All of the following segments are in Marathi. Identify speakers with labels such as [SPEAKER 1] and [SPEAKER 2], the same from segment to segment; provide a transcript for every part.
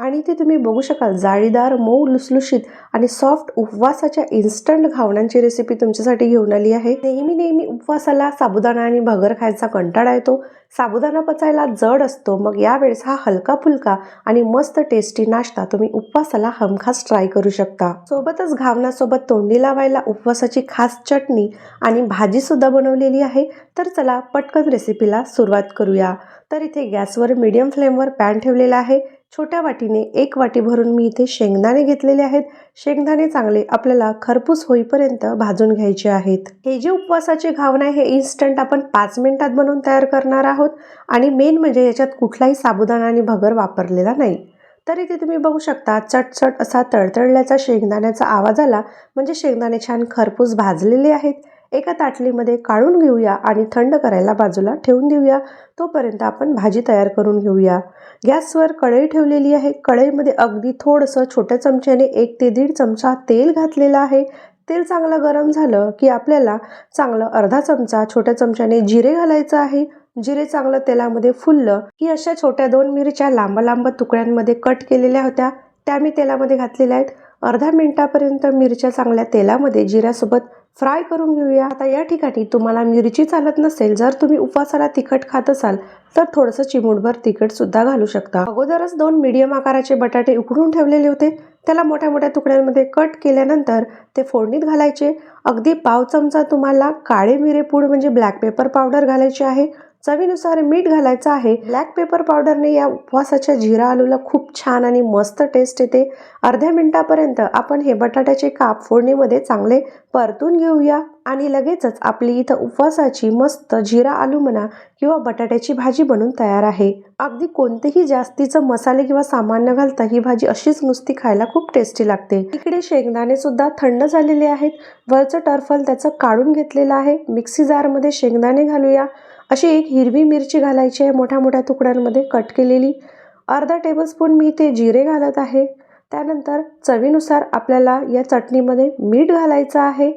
[SPEAKER 1] आणि ते तुम्ही बघू शकाल जाळीदार मऊ लुसलुशीत आणि सॉफ्ट उपवासाच्या इन्स्टंट घावण्यांची रेसिपी तुमच्यासाठी घेऊन आली आहे. नेहमी नेहमी उपवासाला साबुदाणा आणि भगर खायचा कंटाळा येतो. साबुदाणा पचायला जड असतो. मग यावेळेस हा हलका फुलका आणि मस्त टेस्टी नाश्ता तुम्ही उपवासाला हमखास ट्राय करू शकता. सोबतच घावणासोबत तोंडी लावायला उपवासाची खास चटणी आणि भाजी सुद्धा बनवलेली आहे. तर चला पटकन रेसिपीला सुरुवात करूया. तर इथे गॅसवर मीडियम फ्लेमवर पॅन ठेवलेला आहे. छोट्या वाटीने एक वाटी भरून मी इथे शेंगदाणे घेतलेले आहेत. शेंगदाणे चांगले आपल्याला खरपूस होईपर्यंत भाजून घ्यायचे आहेत. हे जे उपवासाचे घावणे हे इन्स्टंट आपण पाच मिनिटात बनवून तयार करणार आहोत. आणि मेन म्हणजे याच्यात कुठलाही साबुदाणा आणि भगर वापरलेला नाही. तर इथे तुम्ही बघू शकता चटचट असा तळतळल्याचा शेंगदाण्याचा आवाज आला. म्हणजे शेंगदाणे छान खरपूस भाजलेले आहेत. एका ताटलीमध्ये काढून घेऊया आणि थंड करायला बाजूला ठेवून देऊया. तोपर्यंत आपण भाजी तयार करून घेऊया. गॅसवर कढई ठेवलेली आहे. कढईमध्ये अगदी थोडंसं छोट्या चमच्याने एक ते दीड चमचा तेल घातलेलं आहे. तेल चांगलं गरम झालं की आपल्याला चांगलं अर्धा चमचा छोट्या चमच्याने जिरे घालायचं आहे. जिरे चांगलं तेलामध्ये फुललं की अशा छोट्या दोन मिरच्या लांब लांब तुकड्यांमध्ये कट केलेल्या होत्या. त्या मी तेलामध्ये घातलेल्या आहेत. अर्धा मिनिटापर्यंत मिरच्या चांगल्या तेलामध्ये जिऱ्यासोबत फ्राय करून घेऊया. आता या ठिकाणी तुम्हाला मिरची चालत नसेल जर तुम्ही उपवासाला तिखट खात असाल तर थोडंसं चिमूटभर तिखट सुद्धा घालू शकता. अगोदरच दोन मीडियम आकाराचे बटाटे उकडून ठेवलेले होते. त्याला मोठ्या मोठ्या तुकड्यांमध्ये कट केल्यानंतर ते फोडणीत घालायचे. अगदी पाव चमचा तुम्हाला काळे मिरे पूड म्हणजे ब्लॅक पेपर पावडर घालायचे आहे. चवीनुसार मीठ घालायचं आहे. ब्लॅक पेपर पावडरने या उपवासाच्या जिरा आलूला खूप छान आणि मस्त टेस्ट येते. अर्ध्या मिनिटापर्यंत आपण हे बटाट्याचे काप फोडणीमध्ये चांगले परतून घेऊया. आणि लगेचच आपली इथं उपवासाची मस्त जिरा आलू म्हणा किंवा बटाट्याची भाजी बनून तयार आहे. अगदी कोणतेही जास्तीचं मसाले किंवा सामान न घालता ही भाजी अशीच नुसती खायला खूप टेस्टी लागते. इकडे शेंगदाणे सुद्धा थंड झालेले आहेत. वरचं टर्फल त्याचं काढून घेतलेलं आहे. मिक्सी जारमध्ये शेंगदाणे घालूया. अशी एक हिरवी मिरची घालायची आहे मोठ्या मोठ्या तुकड्यांमध्ये कट केलेली. अर्धा टेबलस्पून मी इथे जिरे घालत आहे. त्यानंतर चवीनुसार आपल्याला या चटणीमध्ये मीठ घालायचं आहे.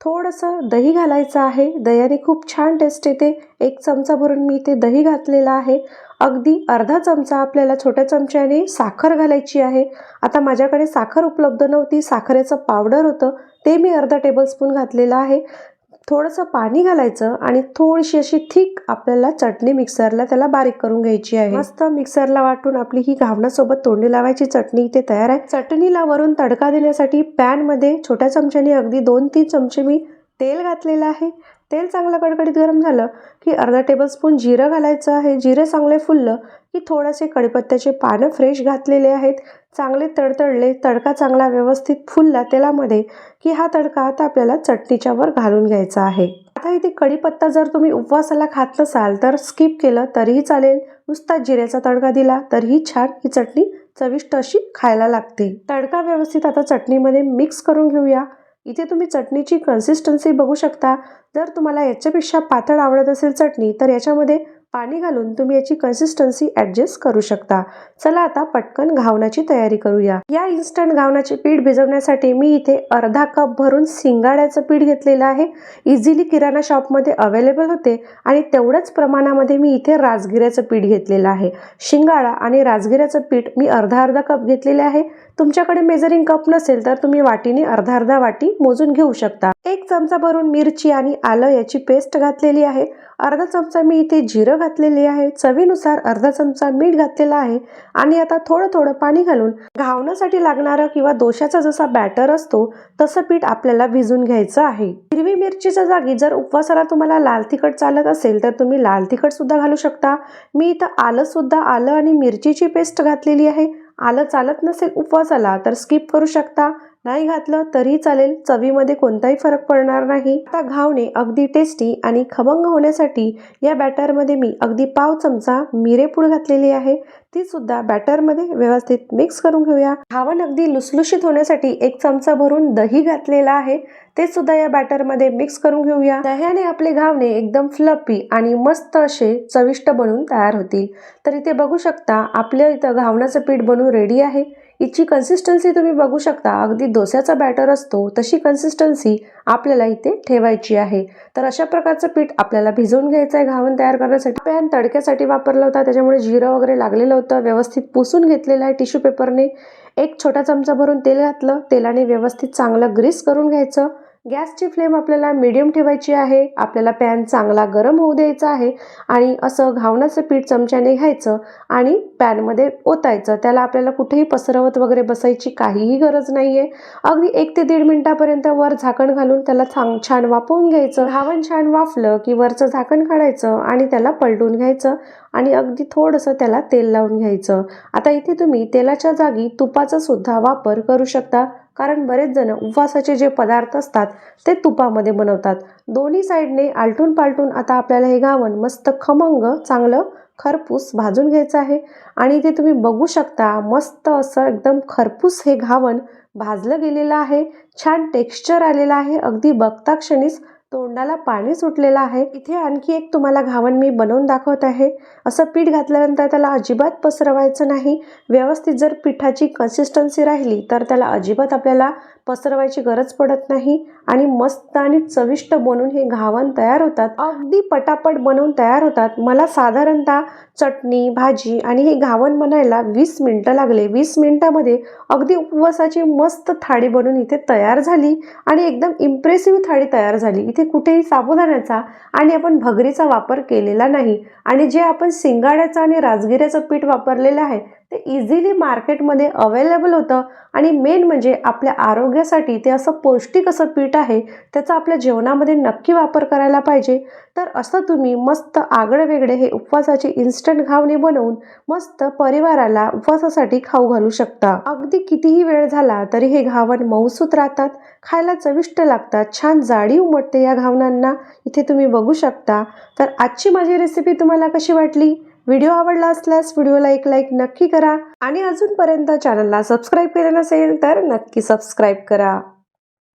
[SPEAKER 1] थोडंसं दही घालायचं आहे. दह्याने खूप छान टेस्ट येते. एक चमचा भरून मी इथे दही घातलेला आहे. अगदी अर्धा चमचा आपल्याला छोट्या चमच्याने साखर घालायची आहे. आता माझ्याकडे साखर उपलब्ध नव्हती. साखरेचं पावडर होतं. ते मी अर्धा टेबलस्पून घातलेलं आहे. थोडंसं पाणी घालायचं आणि थोडीशी अशी थिक आपल्याला चटणी मिक्सरला त्याला बारीक करून घ्यायची आहे. मस्त मिक्सरला वाटून आपली ही घावणासोबत तोंडी लावायची चटणी इथे तयार आहे. चटणीला वरून तडका देण्यासाठी पॅनमध्ये छोट्या चमच्याने अगदी दोन तीन चमचे मी तेल घातलेलं आहे. तेल चांगलं कडकडीत गरम झालं की अर्धा टेबलस्पून जिरं घालायचं आहे. जिरं चांगले फुललं की थोडेसे कडीपत्त्याचे पानं फ्रेश घातलेले आहेत. चांगले तडतडले तडका चांगला व्यवस्थित फुलला तेलामध्ये की हा तडका आता आपल्याला चटणीच्या वर घालून घ्यायचा आहे. आता इथे कढीपत्ता जर तुम्ही उपवासाला खात नसाल तर स्किप केलं तरीही चालेल. नुसता जिऱ्याचा तडका दिला तरीही छान ही चटणी चविष्ट अशी खायला लागते. तडका व्यवस्थित आता चटणीमध्ये मिक्स करून घेऊया. इथे तुम्ही चटणीची कन्सिस्टन्सी बघू शकता. जर तुम्हाला याच्यापेक्षा पातळ आवडत असेल चटणी तर याच्यामध्ये पाणी घालून तुम्ही याची कन्सिस्टन्सी ॲडजस्ट करू शकता. चला आता पटकन घावण्याची तयारी करूया. या इन्स्टंट घावण्याचे पीठ भिजवण्यासाठी मी इथे अर्धा कप भरून शिंगाड्याचं पीठ घेतलेलं आहे. इझिली किराणा शॉपमध्ये अवेलेबल होते आणि तेवढ्याच प्रमाणामध्ये मी इथे राजगिऱ्याचं पीठ घेतलेलं आहे. शिंगाडा आणि राजगिऱ्याचं पीठ मी अर्धा अर्धा कप घेतलेले आहे. तुमच्याकडे मेजरिंग कप नसेल तर तुम्ही वाटीने अर्धा अर्धा वाटी मोजून घेऊ शकता. एक चमचा भरून मिरची आणि आलं याची पेस्ट घातलेली आहे. अर्धा चमचा मी इथे जिरं घातलेली आहे. चवीनुसार अर्धा चमचा मीठ घातलेला आहे आणि आता थोडं थोडं पाणी घालून घावण्यासाठी लागणारं किंवा दोशाचा जसा बॅटर असतो तसं पीठ आपल्याला भिजून घ्यायचं आहे. हिरवी मिरचीच्या जागी जर उपवासाला तुम्हाला लाल तिखट चालत असेल तर तुम्ही लाल तिखट सुद्धा घालू शकता. मी इथं आलं सुद्धा आलं आणि मिरचीची पेस्ट घातलेली आहे. आलं चालत नसेल उपवासाला तर स्किप करू शकता. नाही घातलं तरी चालेल. चवीमध्ये कोणताही फरक पडणार नाही. आता घावणे अगदी टेस्टी आणि खमंग होण्यासाठी या बॅटरमध्ये मी अगदी पाव चमचा मिरेपूड घातलेली आहे. ती सुद्धा बॅटरमध्ये व्यवस्थित मिक्स करून घेऊया. घावण अगदी लुसलुशीत होण्यासाठी एक चमचा भरून दही घातलेला आहे. ते सुद्धा या बॅटरमध्ये मिक्स करून घेऊया. दह्याने आपले घावणे एकदम फ्लपी आणि मस्त असे चविष्ट बनून तयार होतील. तर इथे बघू शकता आपल्या इथं घावण्याचं पीठ बनून रेडी आहे. हिची कन्सिस्टन्सी तुम्ही बघू शकता. अगदी डोस्याचा बॅटर असतो तशी कन्सिस्टन्सी आपल्याला इथे ठेवायची आहे. तर अशा प्रकारचं पीठ आपल्याला भिजवून घ्यायचं आहे घावन तयार करण्यासाठी. पॅन तडक्यासाठी वापरला होता त्याच्यामुळे जिरं वगैरे लागलेलं होतं. व्यवस्थित पुसून घेतलेलं आहे टिश्यू पेपरने एक छोटा चमचा भरून तेल घातलं तेलाने व्यवस्थित चांगलं ग्रीस करून घ्यायचं. गॅसची फ्लेम आपल्याला मिडियम ठेवायची आहे. आपल्याला पॅन चांगला गरम होऊ द्यायचा आहे. आणि असं घावणाचं पीठ चमच्याने घ्यायचं आणि पॅनमध्ये ओतायचं. त्याला आपल्याला कुठेही पसरवत वगैरे बसायची काहीही गरज नाही आहे अगदी एक ते दीड मिनटापर्यंत वर झाकण घालून त्याला चांग छान वाफवून घ्यायचं. घावण छान वाफलं की वरचं झाकण काढायचं आणि त्याला पलटून घ्यायचं. आणि अगदी थोडंसं त्याला तेल लावून घ्यायचं. आता इथे तुम्ही तेलाच्या जागी तुपाचा सुद्धा वापर करू शकता कारण बरेच जण उपवासाचे जे पदार्थ असतात ते तुपामध्ये बनवतात. दोन्ही साईडने आलटून पालटून आता आपल्याला हे घावण मस्त खमंग चांगलं खरपूस भाजून घ्यायचं आहे. आणि इथे तुम्ही बघू शकता मस्त असं एकदम खरपूस हे घावण भाजलं गेलेलं आहे. छान टेक्स्चर आलेलं आहे. अगदी बघता क्षणीच तोंडाला पाणी सुटलेलं आहे. इथे आणखी एक तुम्हाला घावण मी बनवून दाखवत आहे. असं पीठ घातल्यानंतर त्याला अजिबात पसरवायचं नाही. व्यवस्थित जर पिठाची कन्सिस्टन्सी राहिली तर त्याला अजिबात आपल्याला पसरवायची गरज पडत नाही. आणि मस्त आणि चविष्ट बनवून हे घावण तयार होतात. अगदी पटापट बनवून तयार होतात. मला साधारणतः चटणी भाजी आणि हे घावण बनायला वीस मिनटं लागले. वीस मिनटामध्ये अगदी उपवासाची मस्त थाळी बनवून इथे तयार झाली आणि एकदम इम्प्रेसिव्ह थाळी तयार झाली. इथे कुठेही साबुदाण्याचा आणि आपण भगरीचा वापर केलेला नाही. आणि जे आपण सिंगाड्याचं आणि राजगिऱ्याचं पीठ वापरलेलं आहे ते इझिली मार्केटमध्ये अवेलेबल होतं. आणि मेन म्हणजे आपल्या आरोग्यासाठी ते असं पौष्टिक असं पीठ आहे त्याचा आपल्या जेवणामध्ये नक्की वापर करायला पाहिजे. तर असं तुम्ही मस्त आगळं वेगळे हे उपवासाची इन्स्टंट घावणे बनवून मस्त परिवाराला उपवासासाठी खाऊ घालू शकता. अगदी कितीही वेळ झाला तरी हे घावण मऊसूत राहतात खायला चविष्ट लागतात छान जाडी उमटते या घावणांना. इथे तुम्ही बघू शकता. तर आजची माझी रेसिपी तुम्हाला कशी वाटली? व्हिडिओ आवडला असल्यास व्हिडिओला एक लाईक नक्की करा. आणि अजूनपर्यंत चॅनलला सबस्क्राईब केलं नसेल तर नक्की सबस्क्राईब करा.